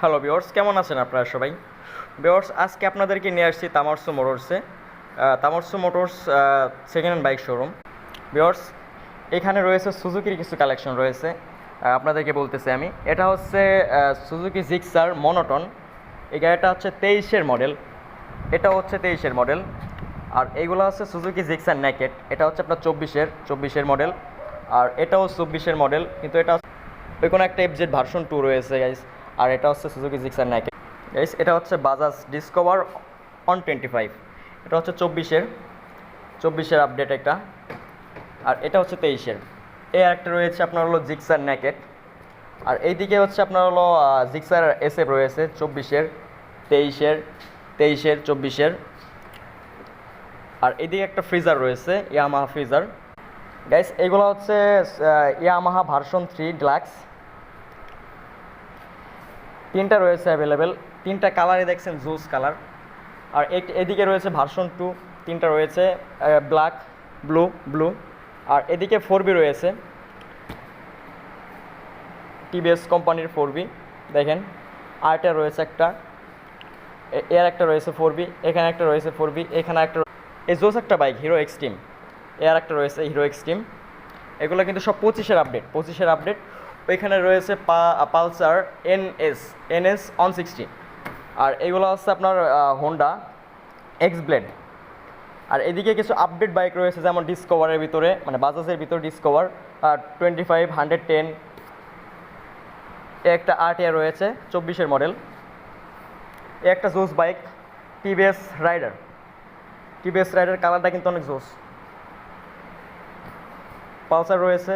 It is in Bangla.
হ্যালো বিওর্স কেমন আছেন আপনারা সবাই? বিওর্স আজকে আপনাদেরকে নিয়ে আসছি Tamarsu মোটরসে Tamarsu motors second hand bike showroom বিওর্স এখানে রয়েছে সুজুকির কিছু কালেকশন রয়েছে। আপনাদেরকে বলতেছি আমি। এটা হচ্ছে সুজুকি জিক্সার মনোটন এই গাড়িটা হচ্ছে তেইশের মডেল এটা হচ্ছে তেইশের মডেল আর এইগুলো হচ্ছে সুজুকি জিক্সার নেকেট এটা হচ্ছে আপনার চব্বিশের চব্বিশের মডেল আর এটাও চব্বিশের মডেল কিন্তু এটা ওই কোনো একটা এফজেড ভার্সন টু রয়েছে গাইস আর এটা হচ্ছে সুজুকি জিক্সার গাইস এটা হচ্ছে Bajaj discover one twenty five এটা হচ্ছে চব্বিশের চব্বিশের আপডেট একটা। আর এটা হচ্ছে তেইশের। এই একটা রয়েছে আপনার হলো জিক্সার নেকেট আর এইদিকে হচ্ছে আপনার হলো জিক্সার এসএফ রয়েছে, চব্বিশের, তেইশের তেইশের, চব্বিশের। আর এদিকে একটা ফ্রিজার রয়েছে ইয়ামাহা ফ্রিজার গাইস এগুলো হচ্ছে ইয়ামাহা ভার্সন থ্রি ডিলাক্স তিনটা রয়েছে অ্যাভেলেবেল তিনটা কালারই দেখছেন জুস কালার আর এদিকে রয়েছে ভার্সন টু তিনটা রয়েছে ব্ল্যাক ব্লু ব্লু আর এদিকে ফোর বি রয়েছে। টিভিএস কোম্পানির ফোর বি দেখেন। আর আরটা রয়েছে একটা। এর একটা রয়েছে ফোর বি এখানে একটা রয়েছে ফোর বি এখানে একটা এই জোস একটা বাইক হিরো এক্সট্রিম এর একটা রয়েছে হিরো এক্সট্রিম এগুলো কিন্তু সব পঁচিশের আপডেট পঁচিশের আপডেট ওইখানে রয়েছে Pulsar, N S N S one sixty আর এগুলো হচ্ছে আপনার হোন্ডা এক্স ব্লেড আর এদিকে কিছু আপডেট বাইক রয়েছে, যেমন ডিসকভারের ভিতরে মানে বাজাজের ভিতরে discover twenty five hundred ten একটা আরটিআর রয়েছে, চব্বিশের মডেল একটা জোস bike TVS Raider TVS Raider কালারটা কিন্তু অনেক জোস পালসার রয়েছে।